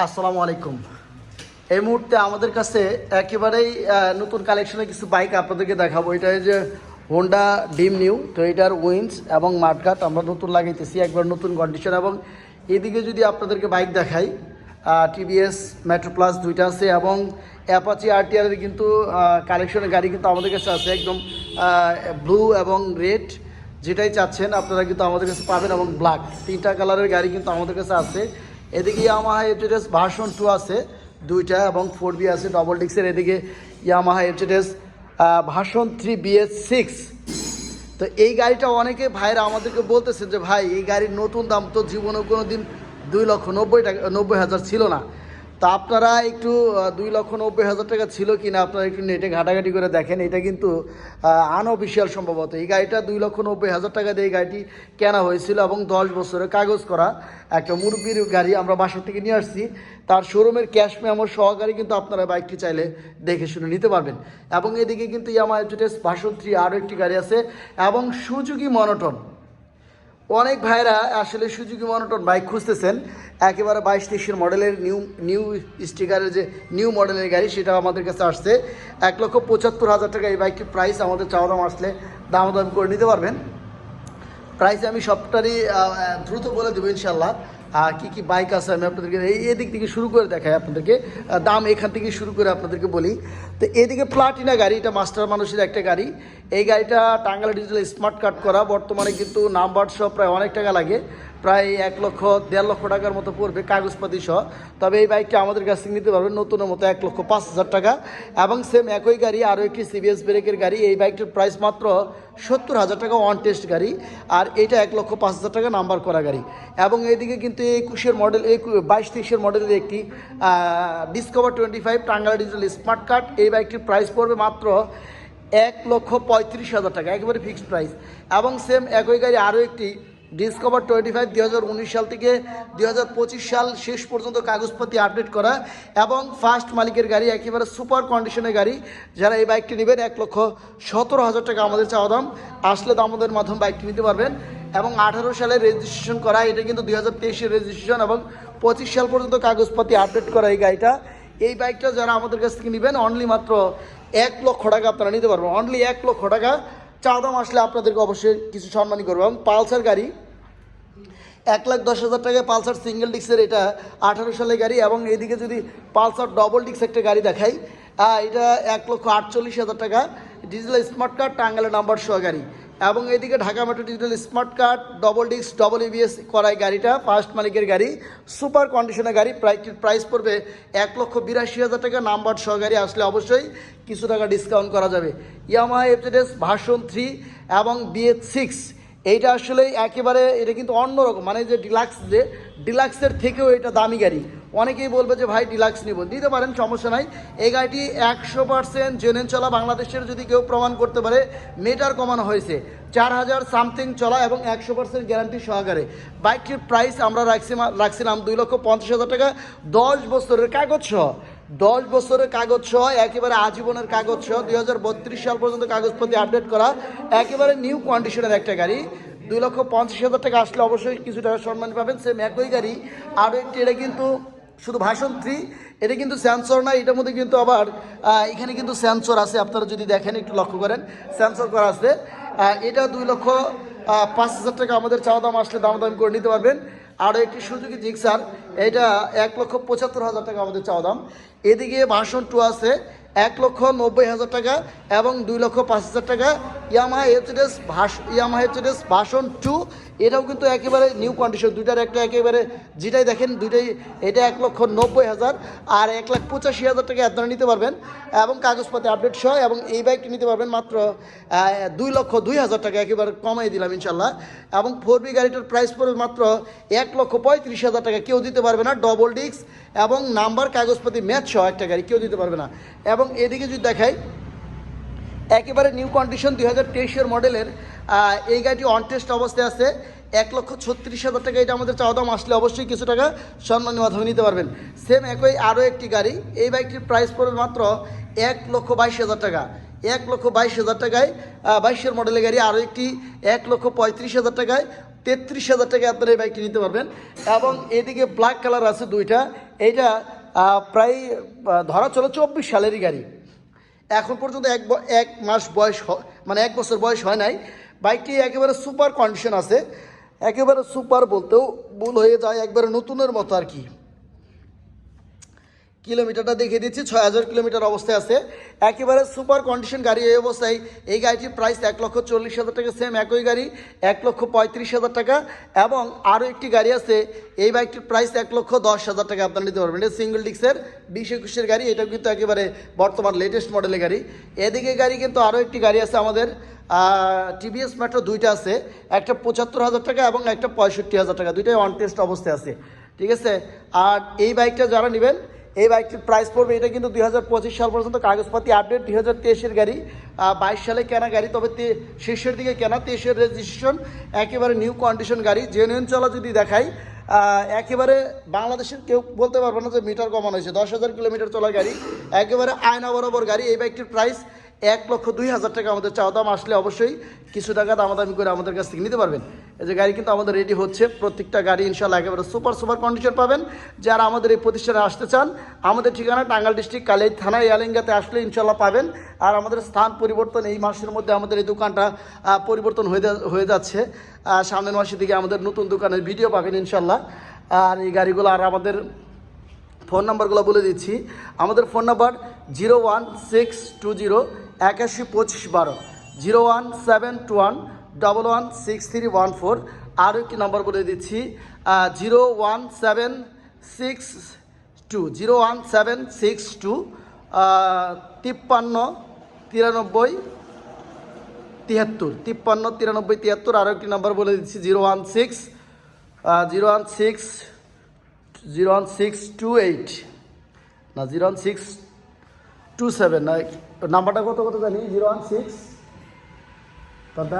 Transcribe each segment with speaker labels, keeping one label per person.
Speaker 1: আসসালামু আলাইকুম। এই মুহূর্তে আমাদের কাছে একেবারেই নতুন কালেকশনের কিছু বাইক আপনাদেরকে দেখাবো। এটা যে হোন্ডা ডিম নিউ এটার উইন্স এবং মাঠঘাট আমরা নতুন লাগাইতেছি, একবার নতুন কন্ডিশন এবং এদিকে যদি আপনাদেরকে বাইক দেখাই টিভিএস মেট্রো প্লাস দুইটা আছে এবং অ্যাপাচি আরটিআরের কিন্তু কালেকশনের গাড়ি কিন্তু আমাদের কাছে আছে, একদম ব্লু এবং রেড যেটাই চাচ্ছেন আপনারা কিন্তু আমাদের কাছে পাবেন এবং ব্ল্যাক তিনটা কালারের গাড়ি কিন্তু আমাদের কাছে আছে। এদিকে ইয়ামাহা এফজেডএস ভার্সন টু আছে, দুইটা এবং ফোর বি আছে ডবল ডিক্সের এদিকে Yamaha FZS version three BS six তো এই গাড়িটা অনেকে ভাইরা আমাদেরকে বলতেছেন যে, ভাই, এই গাড়ির নতুন দাম তো জীবনে কোনো দিন দুই লক্ষ নব্বই টাকা, নব্বই হাজার ছিল না। তা আপনারা একটু দুই লক্ষ নব্বই হাজার টাকা ছিল কি না আপনারা একটু নেটে ঘাটাঘাটি করে দেখেন। এটা কিন্তু আনঅফিসিয়াল সম্ভবত। এই গাড়িটা দুই লক্ষ নব্বই হাজার টাকা দিয়ে এই গাড়িটি কেনা হয়েছিল এবং দশ বছরের কাগজ করা একটা মুরব্বীর গাড়ি আমরা বাসা থেকে নিয়ে আসছি। তার শোরুমের ক্যাশ মেমোর সহকারে কিন্তু আপনারা বাইকটি চাইলে দেখে শুনে নিতে পারবেন। এবং এদিকে কিন্তু ইয়ামা এফজেটেস ভার্সন থ্রি আরও একটি গাড়ি আছে এবং সুজুকি মনোটন অনেক ভাইরা আসলে সুজুকি মনোটন বাইক খুঁজতেছেন। একেবারে বাইশ তেইশের মডেলের নিউ নিউ স্টিকারের যে নিউ মডেলের গাড়ি সেটা আমাদের কাছে আসছে। এক লক্ষ পঁচাত্তর হাজার টাকা এই বাইকটির প্রাইস আমাদের চাওয়া দাম আসলে দাম দাম করে নিতে পারবেন। প্রাইস আমি সবটারই দ্রুত বলে দেবো ইনশাল্লাহ কী কি বাইক আছে আমি আপনাদেরকে এই এদিক থেকে শুরু করে দেখাই আপনাদেরকে। দাম এখান থেকে শুরু করে আপনাদেরকে বলি। তো এদিকে প্লাটিনা গাড়ি, এটা মাস্টার মানুষের একটা গাড়ি। এই গাড়িটা টাঙ্গালা ডিজিটাল স্মার্ট কার্ড করা। বর্তমানে কিন্তু নাম্বার সহ প্রায় অনেক টাকা লাগে। প্রায় এক লক্ষ, দেড় লক্ষ টাকার মতো পড়বে কাগজপাতি সহ। তবে এই বাইকটা আমাদের কাছ থেকে নিতে পারবেন নতুনের মতো এক লক্ষ পাঁচ হাজার টাকা। এবং সেম একই গাড়ি, আরও একটি সিবিএস ব্রেকের গাড়ি। এই বাইকটির প্রাইস মাত্র সত্তর হাজার টাকা ওয়ান টেস্ট গাড়ি। আর এটা এক লক্ষ পাঁচ হাজার টাকা নাম্বার করা গাড়ি। এবং এইদিকে কিন্তু একুশের মডেল বাইশ তেইশের মডেলের একটি ডিসকভার টোয়েন্টি ফাইভ টাঙ্গালা ডিজিটাল স্মার্ট কার্ড এই বাইকটির প্রাইস পড়বে মাত্র এক লক্ষ পঁয়ত্রিশ হাজার টাকা, একেবারে ফিক্সড প্রাইস এবং সেম একই গাড়ি, আরও একটি ডিসকভার টোয়েন্টি ফাইভ দুই হাজার উনিশ সাল থেকে দুই হাজার পঁচিশ সাল শেষ পর্যন্ত কাগজপত্র আপডেট করা এবং ফার্স্ট মালিকের গাড়ি, একেবারে সুপার কন্ডিশনের গাড়ি। যারা এই বাইকটি নেবেন, এক লক্ষ সতেরো হাজার টাকা আমাদের চাওয়া দাম। আসলে দামোদের মাধ্যমে বাইকটি নিতে পারবেন। এবং আঠারো সালে রেজিস্ট্রেশন করা, এটা কিন্তু দুই হাজার রেজিস্ট্রেশন এবং পঁচিশ সাল পর্যন্ত কাগজপাতি আপডেট করা এই গাড়িটা। এই বাইকটা যারা আমাদের কাছ থেকে নেবেন অনলি মাত্র এক লক্ষ টাকা আপনারা নিতে পারবেন। অনলি এক লক্ষ টাকা চা দাম আসলে আপনাদেরকে অবশ্যই কিছু সম্মানই করব। এবং পালসার গাড়ি, এক লাখ দশ হাজার টাকায় পালসার সিঙ্গেল ডিক্সের এটা আঠারো সালের গাড়ি এবং এদিকে যদি পালসার ডবল ডিক্স একটা গাড়ি দেখাই এটা এক লক্ষ আটচল্লিশ হাজার টাকা। ডিজিটাল স্মার্ট কার্ড টাঙ্গালের নাম্বার সহ গাড়ি। এবং এদিকে Dhaka metro digital smart card double ডিক্স ডবল ইবিএস করায় গাড়িটা ফার্স্ট মালিকের গাড়ি সুপার কন্ডিশনের গাড়ি প্রাইসটির প্রাইস পড়বে এক লক্ষ বিরাশি হাজার টাকা নাম্বার সহ গাড়ি আসলে অবশ্যই কিছু টাকা ডিসকাউন্ট করা যাবে। ইয়ামা এফজেডএস ভার্সন থ্রি এবং বিএস সিক্স এইটা আসলে একেবারে, এটা কিন্তু অন্যরকম মানে যে ডিলাক্স যে ডিলাক্সের থেকেও এটা দামি গাড়ি। অনেকেই বলবে যে, ভাই ডিলাক্স নিব। দিতে পারেন, সমস্যা নাই। এই গাড়িটি একশো পার্সেন্ট জেনে চলা। বাংলাদেশের যদি কেউ প্রমাণ করতে পারে মিটার কমানো হয়েছে। চার হাজার সামথিং চলা এবং একশো পার্সেন্ট গ্যারান্টি সহকারে। বাইকটির প্রাইস আমরা রাখছি রাখছিলাম দুই লক্ষ পঞ্চাশ হাজার টাকা। দশ বছরের কাগজ সহ, দশ বছরের কাগজ সহ, একেবারে আজীবনের কাগজ সহ, দুই হাজার বত্রিশ সাল পর্যন্ত কাগজপত্র আপডেট করা। একেবারে নিউ কন্ডিশনের একটা গাড়ি। দুই লক্ষ পঞ্চাশ হাজার টাকা আসলে অবশ্যই কিছু টাকা সম্মান পাবেন। সেম একই গাড়ি। আরও একটি, এটা কিন্তু শুধু ভাষণ থ্রি এটা কিন্তু সেন্সর না, এটার মধ্যে কিন্তু আবার এখানে কিন্তু সেন্সর আছে, আপনারা যদি দেখেন, একটু লক্ষ্য করেন সেন্সর করা আছে। এটা দুই লক্ষ পাঁচ হাজার টাকা আমাদের চাওয়া দাম আসলে দাম দাম করে নিতে পারবেন। আরও একটি সুযোগী জিক্সার এটা এক লক্ষ পঁচাত্তর হাজার টাকা আমাদের চাওয়া দাম। এদিকে ভাষণ টু আছে, এক লক্ষ নব্বই হাজার টাকা এবং দুই লক্ষ পাঁচ হাজার টাকা। ইয়ামাহা এইচএস ভাষ, ইয়ামাহা এইচএস ভাষণ টু এটাও কিন্তু একেবারে নিউ কন্ডিশন দুইটার একটা একেবারে যেটাই দেখেন, দুইটাই, এটা এক লক্ষ নব্বই হাজার, আর এক লাখ পঁচাশি হাজার টাকা আপনারা নিতে পারবেন। এবং কাগজপত্রে আপডেট সহ, এবং এই বাইকটি নিতে পারবেন মাত্র দুই লক্ষ দুই হাজার টাকা একেবারে কমাই দিলাম ইনশাল্লাহ এবং ফোর বি গাড়িটার প্রাইস পড়বে মাত্র এক লক্ষ পঁয়ত্রিশ হাজার টাকা, কেউ দিতে পারবে না ডবল ডিস্ক এবং নাম্বার কাগজপাতি ম্যাচ সহ একটা গাড়ি কেউ দিতে পারবে না। এবং এদিকে যদি দেখাই একেবারে নিউ কন্ডিশন দুই হাজার তেইশের মডেলের এই গাড়িটি অন টেস্ট অবস্থায় আছে। এক লক্ষ ছত্রিশ হাজার টাকা এটা আমাদের চাওয়া দাম, আসলে অবশ্যই কিছু টাকা সম্মানের মাধ্যমে নিতে পারবেন। সেম একই আরও একটি গাড়ি, এই বাইকটির প্রাইস পড়বে মাত্র এক লক্ষ বাইশ হাজার টাকা। এক লক্ষ বাইশ হাজার টাকায় বাইশের মডেলের গাড়ি আরও একটি এক লক্ষ পঁয়ত্রিশ হাজার টাকায়, তেত্রিশ হাজার টাকা আপনারা এই বাইকটি নিতে পারবেন। এবং এদিকে ব্ল্যাক কালার আছে দুইটা। এইটা প্রায় ধরা চলো চব্বিশ সালেরই গাড়ি। এখন পর্যন্ত এক এক মাস বয়স মানে এক বছর বয়স হয় নাই। বাইকটি একেবারে সুপার কন্ডিশন আছে। একেবারে সুপার বলতেও ভুল হয়ে যায়, একবারে নতুনের মতো আর কি। কিলোমিটারটা দেখিয়ে দিচ্ছি, ছয় হাজার কিলোমিটার অবস্থায় আছে। একেবারে সুপার কন্ডিশন গাড়ি এই অবস্থায়। এই গাড়িটির প্রাইস এক লক্ষ চল্লিশ হাজার টাকা সেম একই গাড়ি, এক লক্ষ পঁয়ত্রিশ হাজার টাকা এবং আরও একটি গাড়ি আছে। এই বাইকটির প্রাইস এক লক্ষ দশ হাজার টাকা, আপনারা নিতে পারবেন। এটা সিঙ্গেল ডিক্সের বিশ একুশের গাড়ি এটা কিন্তু একেবারে বর্তমান লেটেস্ট মডেলের গাড়ি। এদিকে গাড়ি কিন্তু আরও একটি গাড়ি আছে আমাদের টিভিএস মেট্রো দুইটা আছে। একটা পঁচাত্তর হাজার টাকা এবং একটা পঁয়ষট্টি হাজার টাকা, দুইটাই অন টেস্ট অবস্থায় আছে। ঠিক আছে? আর এই বাইকটা যারা নেবেন এই বাইকটির প্রাইস পড়বে, এটা কিন্তু দুই হাজার পঁচিশ সাল পর্যন্ত কাগজপাতি আপডেট দুই হাজার গাড়ি বাইশ সালে কেনা গাড়ি, তবে শীর্ষের দিকে কেনা, তেইশের রেজিস্ট্রেশন একেবারে নিউ কন্ডিশন গাড়ি জেনুইন চলা যদি দেখাই একেবারে বাংলাদেশের কেউ বলতে পারবে না যে মিটার কমানো হয়েছে, দশ হাজার কিলোমিটার চলা গাড়ি, একেবারে আয়না বরাবর গাড়ি এই বাইকটির প্রাইস এক লক্ষ দুই হাজার টাকা আমাদের চাওয়া দাম আসলে অবশ্যই কিছু টাকা দামাদামি করে আমাদের কাছ থেকে নিতে পারবেন। এই যে গাড়ি কিন্তু আমাদের রেডি হচ্ছে। প্রত্যেকটা গাড়ি ইনশাল্লাহ একেবারে সুপার সুপার কন্ডিশন পাবেন। যারা আমাদের এই প্রতিষ্ঠানে আসতে চান, আমাদের ঠিকানা টাঙ্গাল ডিস্ট্রিক্ট কালাই থানা, ইয়ালিঙ্গাতে আসলে ইনশাল্লাহ পাবেন। আর আমাদের স্থান পরিবর্তন এই মাসের মধ্যে আমাদের এই দোকানটা পরিবর্তন হয়ে হয়ে যাচ্ছে। সামনের মাসের দিকে আমাদের নতুন দোকানের ভিডিও পাবেন ইনশাল্লাহ আর এই গাড়িগুলো আর আমাদের ফোন নাম্বারগুলো বলে দিচ্ছি। আমাদের phone number zero one six two zero একাশি পঁচিশ বারো, zero one seven two one double one six three one four. আরও একটি নম্বর বলে দিচ্ছি zero one seven six two, zero one seven six two তিপ্পান্ন তিরানব্বই তিয়াত্তর, তিপ্পান্ন তিরানব্বই তিয়াত্তর। আরও একটি নাম্বার বলে দিচ্ছি, zero one six zero one six, zero one six two eight. না, zero one six two seven নাম্বারটা কত কত জানি? জিরো ওয়ান সিক্স কত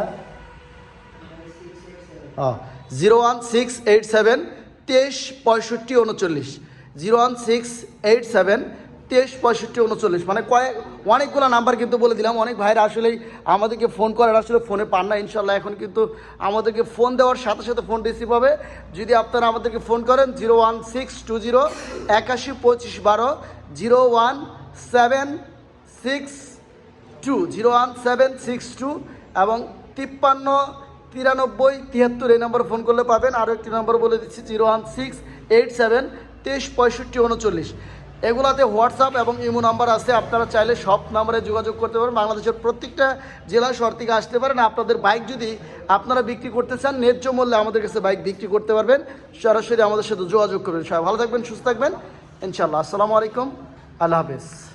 Speaker 1: zero one six eight seven তেইশ পঁয়ষট্টি উনচল্লিশ। Zero one six eight seven তেইশ পঁয়ষট্টি উনচল্লিশ। মানে কয়েক, অনেকগুলো নাম্বার কিন্তু বলে দিলাম। অনেক ভাইরা আসলেই আমাদেরকে ফোন করার আসলে ফোনে পান না। ইনশাল্লাহ এখন কিন্তু আমাদেরকে ফোন দেওয়ার সাথে সাথে ফোন রিসিভ হবে। যদি আপনারা আমাদেরকে ফোন করেন zero one six two zero একাশি পঁচিশ বারো zero one seven six two, zero one seven six two এবং তিপ্পান্ন, তিরানব্বই তিয়াত্তর এই নম্বর ফোন করলে পাবেন। আরও একটি নম্বর বলে দিচ্ছি, zero one six eight seven তেইশ পঁয়ষট্টি উনচল্লিশ। এগুলাতে হোয়াটসঅ্যাপ এবং ইমো নাম্বার আছে, আপনারা চাইলে সব নাম্বারে যোগাযোগ করতে পারেন বাংলাদেশের প্রত্যেকটা জেলা শহর থেকে আসতে পারেন। আপনাদের বাইক যদি আপনারা বিক্রি করতে চান, ন্যায্য মূল্যে আমাদের কাছে বাইক বিক্রি করতে পারবেন। সরাসরি আমাদের সাথে যোগাযোগ করবেন। সবাই ভালো থাকবেন, সুস্থ থাকবেন। ইনশাল্লাহ আসসালামু আলাইকুম। আল্লাহ হাফেজ